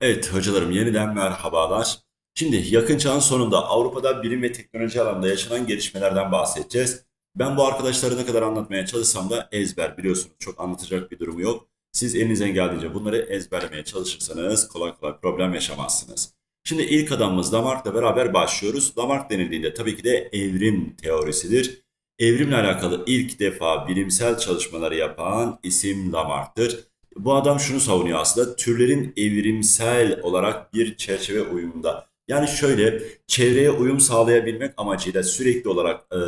Evet hocalarım yeniden merhabalar. Şimdi yakın çağın sonunda Avrupa'da bilim ve teknoloji alanında yaşanan gelişmelerden bahsedeceğiz. Ben bu arkadaşlara ne kadar anlatmaya çalışsam da ezber biliyorsunuz. Çok anlatacak bir durum yok. Siz elinizden geldiğince bunları ezberlemeye çalışırsanız kolay kolay problem yaşamazsınız. Şimdi ilk adamımız Lamarck'la beraber başlıyoruz. Lamarck denildiğinde tabii ki de evrim teorisidir. Evrimle alakalı ilk defa bilimsel çalışmaları yapan isim Lamarck'tır. Bu adam şunu savunuyor aslında türlerin evrimsel olarak bir çerçeve uyumunda. Yani şöyle çevreye uyum sağlayabilmek amacıyla sürekli olarak e,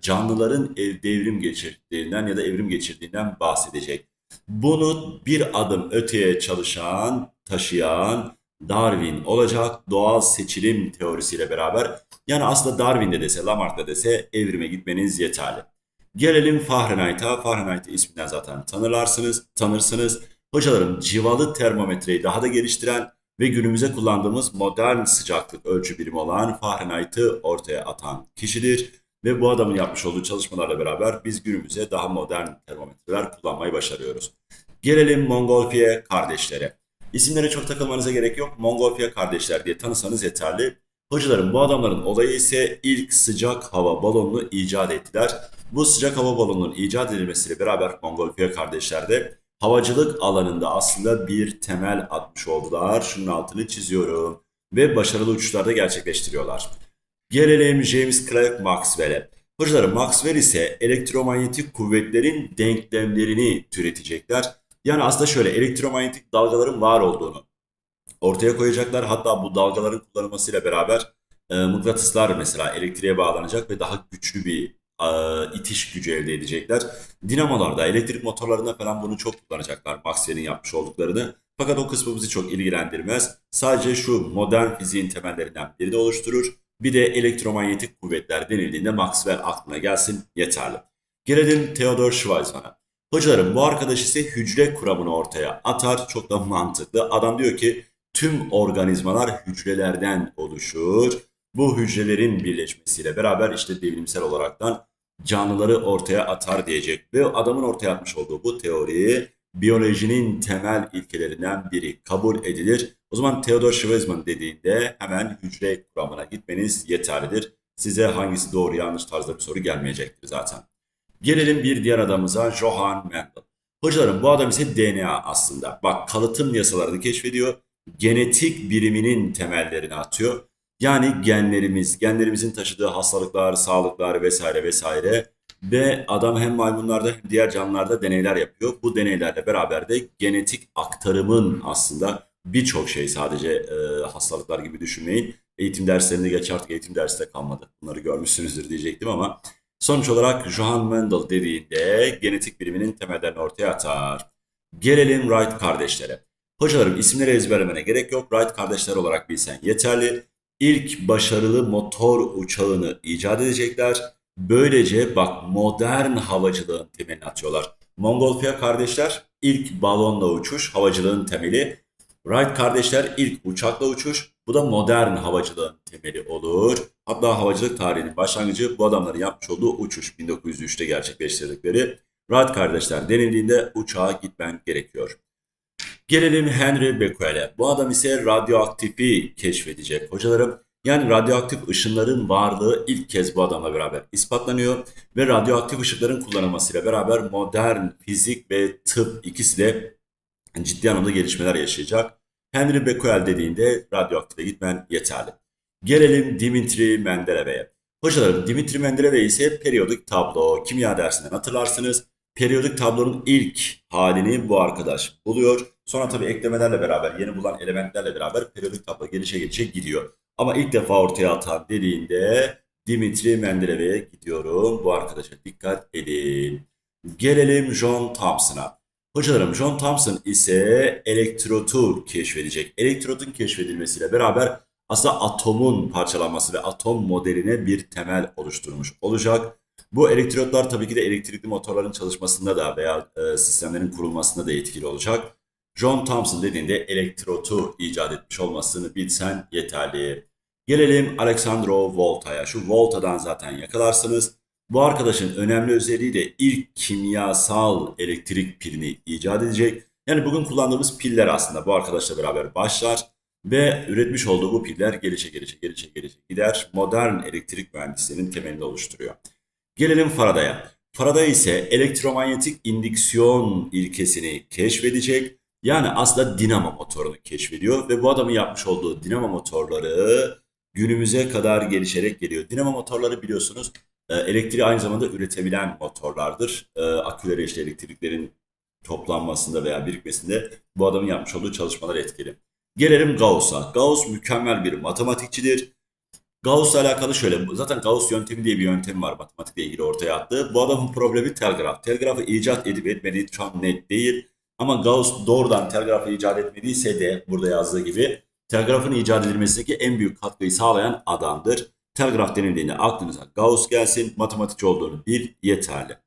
canlıların ev, devrim geçirdiğinden ya da evrim geçirdiğinden bahsedecek. Bunu bir adım öteye çalışan, taşıyan Darwin olacak doğal seçilim teorisiyle beraber. Yani aslında Darwin de dese, Lamarck da dese evrime gitmeniz yeterli. Gelelim Fahrenheit'a. Fahrenheit isminden zaten tanırlarsınız, tanırsınız. Hocalarım civalı termometreyi daha da geliştiren ve günümüze kullandığımız modern sıcaklık ölçü birimi olan Fahrenheit'ı ortaya atan kişidir. Ve bu adamın yapmış olduğu çalışmalarla beraber biz günümüze daha modern termometreler kullanmayı başarıyoruz. Gelelim Montgolfier kardeşlere. İsimlere çok takılmanıza gerek yok. Montgolfier kardeşler diye tanısanız yeterli. Hocalarım bu adamların olayı ise ilk sıcak hava balonunu icat ettiler. Bu sıcak hava balonunun icat edilmesiyle beraber Montgolfier kardeşler de havacılık alanında aslında bir temel atmış oldular. Şunun altını çiziyorum. Ve başarılı uçuşlarda gerçekleştiriyorlar. Gelelim James Clerk Maxwell'e. Hocalarım Maxwell ise elektromanyetik kuvvetlerin denklemlerini türetecekler. Yani aslında şöyle elektromanyetik dalgaların var olduğunu ortaya koyacaklar. Hatta bu dalgaların kullanılmasıyla beraber e, mıknatıslar mesela elektriğe bağlanacak ve daha güçlü bir itiş gücü elde edecekler. Dinamolarda, elektrik motorlarında falan bunu çok kullanacaklar Maxwell'in yapmış olduklarını. Fakat o kısmı bizi çok ilgilendirmez. Sadece şu modern fiziğin temellerinden birini oluşturur. Bir de elektromanyetik kuvvetler denildiğinde Maxwell aklına gelsin yeterli. Gelelim Theodor Schweizmann'a. Hocalarım bu arkadaş ise hücre kuramını ortaya atar. Çok da mantıklı. Adam diyor ki tüm organizmalar hücrelerden oluşur. Bu hücrelerin birleşmesiyle beraber işte devrimsel olaraktan canlıları ortaya atar diyecek. Ve adamın ortaya atmış olduğu bu teoriyi biyolojinin temel ilkelerinden biri kabul edilir. O zaman Theodor Schweizmann dediğinde hemen hücre kuramına gitmeniz yeterlidir. Size hangisi doğru yanlış tarzda bir soru gelmeyecektir zaten. Gelelim bir diğer adamıza Johann Mendel. Hocalarım bu adam ise DNA aslında. Bak kalıtım yasalarını keşfediyor. Genetik biriminin temellerini atıyor. Yani genlerimiz, genlerimizin taşıdığı hastalıklar, sağlıklar vesaire vesaire. Ve adam hem maymunlarda hem diğer canlılarda deneyler yapıyor. Bu deneylerle beraber de genetik aktarımın aslında birçok şey sadece e, hastalıklar gibi düşünmeyin. Eğitim derslerinde geç artık eğitim dersi de kalmadı. Bunları görmüşsünüzdür diyecektim ama sonuç olarak Johann Mendel dediğinde genetik biriminin temellerini ortaya atar. Gelelim Wright kardeşlere. Hocalarım isimleri ezberlemene gerek yok. Wright kardeşler olarak bilsen yeterli. İlk başarılı motor uçağını icat edecekler. Böylece bak modern havacılığın temelini atıyorlar. Montgolfier kardeşler ilk balonla uçuş havacılığın temeli. Wright kardeşler ilk uçakla uçuş. Bu da modern havacılığın temeli olur. Hatta havacılık tarihinin başlangıcı bu adamların yapmış olduğu uçuş 1903'te gerçekleştirdikleri. Wright kardeşler denildiğinde uçağa gitmen gerekiyor. Gelelim Henry Becquerel'e. Bu adam ise radyoaktifi keşfedecek hocalarım. Yani radyoaktif ışınların varlığı ilk kez bu adamla beraber ispatlanıyor ve radyoaktif ışıkların kullanılmasıyla beraber modern fizik ve tıp ikisi de ciddi anlamda gelişmeler yaşayacak. Henry Becquerel dediğinde radyoaktife gitmen yeterli. Gelelim Dimitri Mendelevey'e. Hocalarım Dimitri Mendelevey ise periyodik tablo kimya dersinden hatırlarsınız. Periyodik tablonun ilk halini bu arkadaş buluyor. Sonra tabii eklemelerle beraber, yeni bulan elementlerle beraber periyodik tablo gelişe gelişe gidiyor. Ama ilk defa ortaya atan dediğinde Dimitri Mendelevey'e gidiyorum. Bu arkadaşa dikkat edin. Gelelim John Thomson'a. Hocalarım John Thomson ise elektrotu keşfedecek. Elektrotun keşfedilmesiyle beraber aslında atomun parçalanması ve atom modeline bir temel oluşturmuş olacak. Bu elektrotlar tabii ki de elektrikli motorların çalışmasında da veya e, sistemlerin kurulmasında da etkili olacak. John Thomson dediğinde elektrotu icat etmiş olmasını bilsen yeterli. Gelelim Alexandro Volta'ya. Şu Volta'dan zaten yakalarsınız. Bu arkadaşın önemli özelliği de ilk kimyasal elektrik pilini icat edecek. Yani bugün kullandığımız piller aslında bu arkadaşla beraber başlar. Ve üretmiş olduğu bu piller gelişe gelişe gelişe gelişe gider. Modern elektrik mühendisliğinin temelini oluşturuyor. Gelelim Faraday'a. Faraday ise elektromanyetik indüksiyon ilkesini keşfedecek. Yani aslında dinamo motorunu keşfediyor ve bu adamın yapmış olduğu dinamo motorları günümüze kadar gelişerek geliyor. Dinamo motorları biliyorsunuz e, elektriği aynı zamanda üretebilen motorlardır. E, Aküleri işte elektriklerin toplanmasında veya birikmesinde bu adamın yapmış olduğu çalışmalar etkili. Gelelim Gauss'a. Gauss mükemmel bir matematikçidir. Gauss'la alakalı şöyle, zaten Gauss yöntemi diye bir yöntem var matematikle ilgili ortaya attığı. Bu adamın problemi telgraf. Telgrafı icat edip etmediği an net değil. Ama Gauss doğrudan telgrafı icat etmediyse de burada yazdığı gibi telgrafın icat edilmesindeki en büyük katkıyı sağlayan adamdır. Telgraf denildiğinde aklınıza Gauss gelsin, matematikçi olduğunu bil yeterli.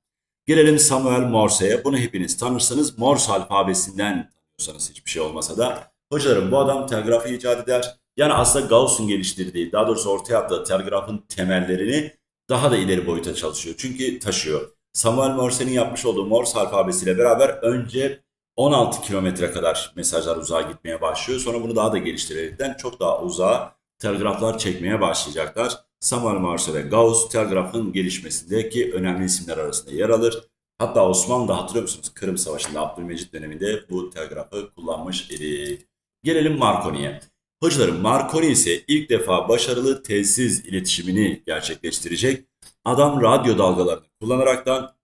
Gelelim Samuel Morse'ye. Bunu hepiniz tanırsınız. Morse alfabesinden tanıyorsanız hiçbir şey olmasa da. Hocalarım bu adam telgrafı icat eder. Yani aslında Gauss'un geliştirdiği, daha doğrusu ortaya attığı telgrafın temellerini daha da ileri boyuta çalışıyor. Çünkü taşıyor. Samuel Morse'nin yapmış olduğu Morse alfabesiyle beraber önce 16 kilometre kadar mesajlar uzağa gitmeye başlıyor. Sonra bunu daha da geliştirerekten çok daha uzağa telgraflar çekmeye başlayacaklar. Samuel Morse ve Gauss telgrafın gelişmesindeki önemli isimler arasında yer alır. Hatta Osmanlı'da hatırlıyor musunuz? Kırım Savaşı'nda Abdülmecit döneminde bu telgrafı kullanmış idi. Gelelim Marconi'ye. Hocalarım Marconi ise ilk defa başarılı telsiz iletişimini gerçekleştirecek. Adam radyo dalgalarını kullanaraktan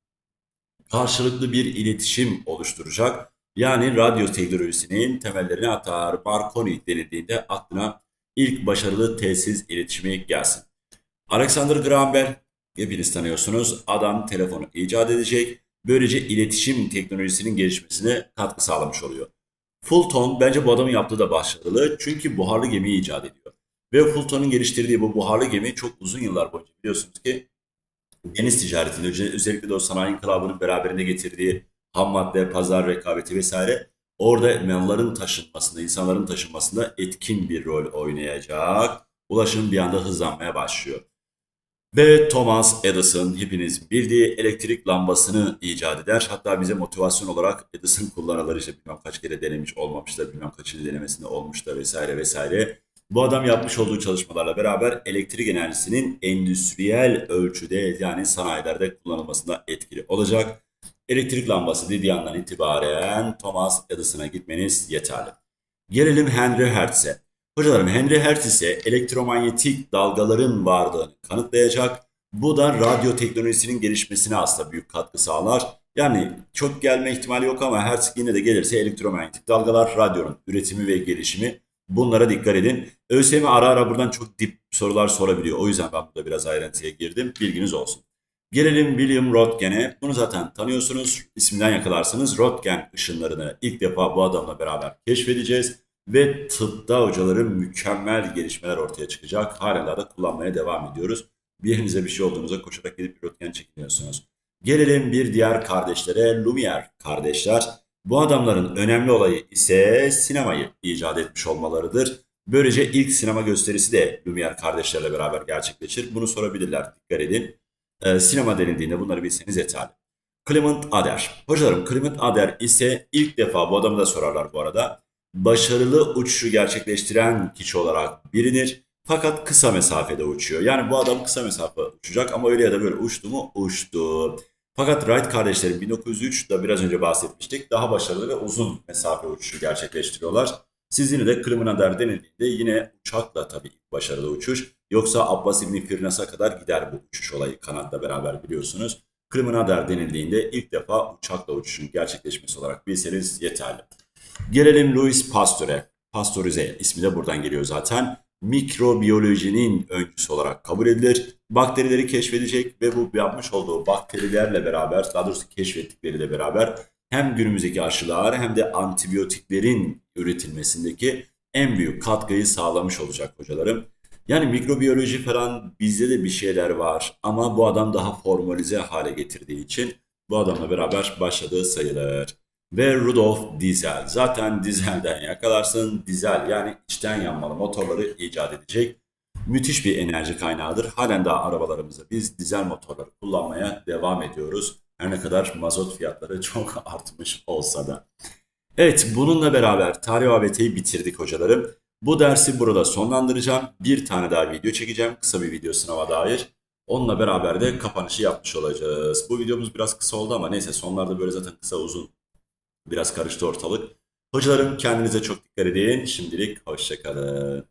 karşılıklı bir iletişim oluşturacak. Yani radyo teknolojisinin temellerini atar. Marconi denildiğinde aklına ilk başarılı telsiz iletişimi gelsin. Alexander Graham Bell, hepiniz tanıyorsunuz. Adam telefonu icat edecek. Böylece iletişim teknolojisinin gelişmesine katkı sağlamış oluyor. Fulton bence bu adamın yaptığı da başarılı. Çünkü buharlı gemiyi icat ediyor. Ve Fulton'un geliştirdiği bu buharlı gemi çok uzun yıllar boyunca biliyorsunuz ki deniz ticaretinde özellikle de o sanayi inkılabının beraberinde getirdiği ham madde, pazar rekabeti vesaire orada malların taşınmasında, insanların taşınmasında etkin bir rol oynayacak. Ulaşım bir anda hızlanmaya başlıyor. Ve Thomas Edison hepiniz bildiği elektrik lambasını icat eder. Hatta bize motivasyon olarak Edison kullanılır işte bilmem kaç kere denemiş olmamışlar, bilmem kaçıncı denemesinde olmuşlar vesaire vesaire. Bu adam yapmış olduğu çalışmalarla beraber elektrik enerjisinin endüstriyel ölçüde yani sanayilerde kullanılmasında etkili olacak. Elektrik lambası dediği andan itibaren Thomas Edison'a gitmeniz yeterli. Gelelim Henry Hertz'e. Hocalarım Henry Hertz ise elektromanyetik dalgaların varlığını kanıtlayacak. Bu da radyo teknolojisinin gelişmesine aslında büyük katkı sağlar. Yani çok gelme ihtimali yok ama Hertz yine de gelirse elektromanyetik dalgalar, radyonun üretimi ve gelişimi bunlara dikkat edin. ÖSYM ara ara buradan çok dip sorular sorabiliyor. O yüzden ben burada biraz ayrıntıya girdim. Bilginiz olsun. Gelelim William Röntgen'e. Bunu zaten tanıyorsunuz. İsminden yakalarsınız. Röntgen ışınlarını ilk defa bu adamla beraber keşfedeceğiz. Ve tıpta hocaların mükemmel gelişmeler ortaya çıkacak. Hala da kullanmaya devam ediyoruz. Bir yerinize bir şey olduğunuzda koşarak gidip röntgen çekiliyorsunuz. Gelelim bir diğer kardeşlere, Lumière kardeşler. Bu adamların önemli olayı ise sinemayı icat etmiş olmalarıdır. Böylece ilk sinema gösterisi de Lumière kardeşlerle beraber gerçekleşir. Bunu sorabilirler, dikkat edin. Ee, sinema denildiğinde bunları bilseniz yeterli. Clement Ader. Hocalarım Clement Ader ise ilk defa bu adamı da sorarlar bu arada başarılı uçuşu gerçekleştiren kişi olarak bilinir. Fakat kısa mesafede uçuyor. Yani bu adam kısa mesafe uçacak ama öyle ya da böyle uçtu mu? Uçtu. Fakat Wright kardeşlerin 1903'da biraz önce bahsetmiştik. Daha başarılı ve uzun mesafe uçuşu gerçekleştiriyorlar. Siz yine de Kırmınader denildiğinde yine uçakla tabii başarılı uçuş. Yoksa Abbas İbni Firnas'a kadar gider bu uçuş olayı kanatla beraber biliyorsunuz. Kırmınader denildiğinde ilk defa uçakla uçuşun gerçekleşmesi olarak bilseniz yeterli. Gelelim Louis Pasteur'e. Pasteurize ismi de buradan geliyor zaten. Mikrobiyolojinin öncüsü olarak kabul edilir. Bakterileri keşfedecek ve bu yapmış olduğu bakterilerle beraber, daha doğrusu keşfettikleriyle beraber hem günümüzdeki aşılar hem de antibiyotiklerin üretilmesindeki en büyük katkıyı sağlamış olacak hocalarım. Yani mikrobiyoloji falan bizde de bir şeyler var ama bu adam daha formalize hale getirdiği için bu adamla beraber başladığı sayılır ve Rudolf Diesel. Zaten dizelden yakalarsın. Dizel yani içten yanmalı motorları icat edecek. Müthiş bir enerji kaynağıdır. Halen daha arabalarımızda biz dizel motorları kullanmaya devam ediyoruz. Her ne kadar mazot fiyatları çok artmış olsa da. Evet bununla beraber tarih ABT'yi bitirdik hocalarım. Bu dersi burada sonlandıracağım. Bir tane daha video çekeceğim. Kısa bir video sınava dair. Onunla beraber de kapanışı yapmış olacağız. Bu videomuz biraz kısa oldu ama neyse sonlarda böyle zaten kısa uzun Biraz karıştı ortalık. Hocalarım kendinize çok dikkat edin. Şimdilik hoşçakalın.